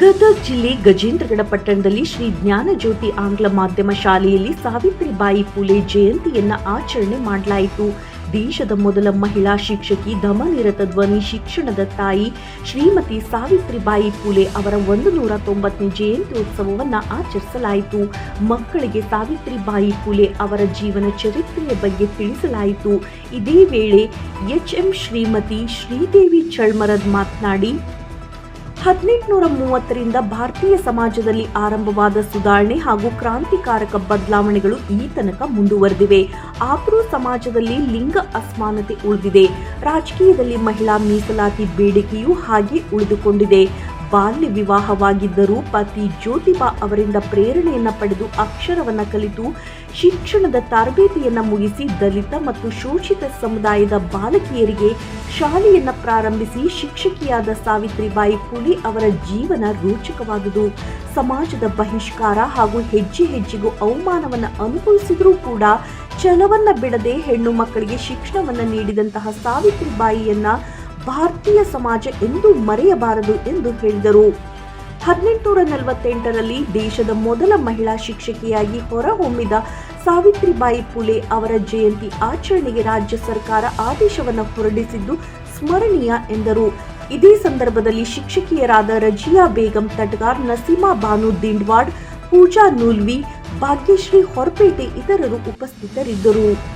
ಗದಗ ಜಿಲ್ಲೆ ಗಜೇಂದ್ರಗಡ ಪಟ್ಟಣದಲ್ಲಿ ಶ್ರೀ ಜ್ಞಾನಜ್ಯೋತಿ ಆಂಗ್ಲ ಮಾಧ್ಯಮ ಶಾಲೆಯಲ್ಲಿ ಸಾವಿತ್ರಿಬಾಯಿ ಫುಲೆ ಜಯಂತಿಯನ್ನ ಆಚರಣೆ ಮಾಡಲಾಯಿತು. ದೇಶದ ಮೊದಲ ಮಹಿಳಾ ಶಿಕ್ಷಕಿ ದಮನಿರತ ಧ್ವನಿ ಶಿಕ್ಷಣದ ತಾಯಿ ಶ್ರೀಮತಿ ಸಾವಿತ್ರಿಬಾಯಿ ಫುಲೆ ಅವರ ಒಂದು ನೂರ ತೊಂಬತ್ತನೇ ಜಯಂತಿ ಉತ್ಸವವನ್ನು ಆಚರಿಸಲಾಯಿತು. ಮಕ್ಕಳಿಗೆ ಸಾವಿತ್ರಿಬಾಯಿ ಫುಲೆ ಅವರ ಜೀವನ ಚರಿತ್ರೆಯ ಬಗ್ಗೆ ತಿಳಿಸಲಾಯಿತು. ಇದೇ ವೇಳೆ ಎಚ್ ಎಂ ಶ್ರೀಮತಿ ಶ್ರೀದೇವಿ ಚಳ್ಮರದ್ ಮಾತನಾಡಿ ಹದಿನೆಂಟುನೂರ ಮೂವತ್ತರಿಂದ ಭಾರತೀಯ ಸಮಾಜದಲ್ಲಿ ಆರಂಭವಾದ ಸುಧಾರಣೆ ಹಾಗೂ ಕ್ರಾಂತಿಕಾರಕ ಬದಲಾವಣೆಗಳು ಈ ತನಕ ಮುಂದುವರೆದಿವೆ. ಆದರೂ ಸಮಾಜದಲ್ಲಿ ಲಿಂಗ ಅಸಮಾನತೆ ಉಳಿದಿದೆ. ರಾಜಕೀಯದಲ್ಲಿ ಮಹಿಳಾ ಮೀಸಲಾತಿ ಬೇಡಿಕೆಯೂ ಹಾಗೆ ಉಳಿದುಕೊಂಡಿದೆ. ಬಾಲ್ಯ ವಿವಾಹವಾಗಿದ್ದರೂ ಪತಿ ಜ್ಯೋತಿಬಾ ಅವರಿಂದ ಪ್ರೇರಣೆಯನ್ನು ಪಡೆದು ಅಕ್ಷರವನ್ನು ಕಲಿತು ಶಿಕ್ಷಣದ ತರಬೇತಿಯನ್ನು ಮುಗಿಸಿ ದಲಿತ ಮತ್ತು ಶೋಷಿತ ಸಮುದಾಯದ ಬಾಲಕಿಯರಿಗೆ ಶಾಲೆಯನ್ನು ಪ್ರಾರಂಭಿಸಿ ಶಿಕ್ಷಕಿಯಾದ ಸಾವಿತ್ರಿಬಾಯಿ ಪುಲಿ ಅವರ ಜೀವನ ರೋಚಕವಾದುದು. ಸಮಾಜದ ಬಹಿಷ್ಕಾರ ಹಾಗೂ ಹೆಜ್ಜೆ ಹೆಜ್ಜೆಗೂ ಅವಮಾನವನ್ನು ಅನುಭವಿಸಿದರೂ ಕೂಡ ಛಲವನ್ನು ಬಿಡದೆ ಹೆಣ್ಣು ಮಕ್ಕಳಿಗೆ ಶಿಕ್ಷಣವನ್ನು ನೀಡಿದಂತಹ ಸಾವಿತ್ರಿಬಾಯಿಯನ್ನ ಭಾರತೀಯ ಸಮಾಜ ಎಂದೂ ಮರೆಯಬಾರದು ಎಂದು ಹೇಳಿದರು. ಹದಿನೆಂಟುನೂರ ನಲವತ್ತೆಂಟರಲ್ಲಿ ದೇಶದ ಮೊದಲ ಮಹಿಳಾ ಶಿಕ್ಷಕಿಯಾಗಿ ಹೊರಹೊಮ್ಮಿದ ಸಾವಿತ್ರಿಬಾಯಿ ಫುಲೆ ಅವರ ಜಯಂತಿ ಆಚರಣೆಗೆ ರಾಜ್ಯ ಸರ್ಕಾರ ಆದೇಶವನ್ನು ಹೊರಡಿಸಿದ್ದು ಸ್ಮರಣೀಯ ಎಂದರು. ಇದೇ ಸಂದರ್ಭದಲ್ಲಿ ಶಿಕ್ಷಕಿಯರಾದ ರಜಿಯಾ ಬೇಗಂ ತಟ್ಗಾರ್, ನಸೀಮಾ ಬಾನು ದಿಂಡ್ವಾಡ್, ಪೂಜಾ ನೂಲ್ವಿ, ಭಾಗ್ಯಶ್ರೀ ಹೊರಪೇಟೆ ಇತರರು ಉಪಸ್ಥಿತರಿದ್ದರು.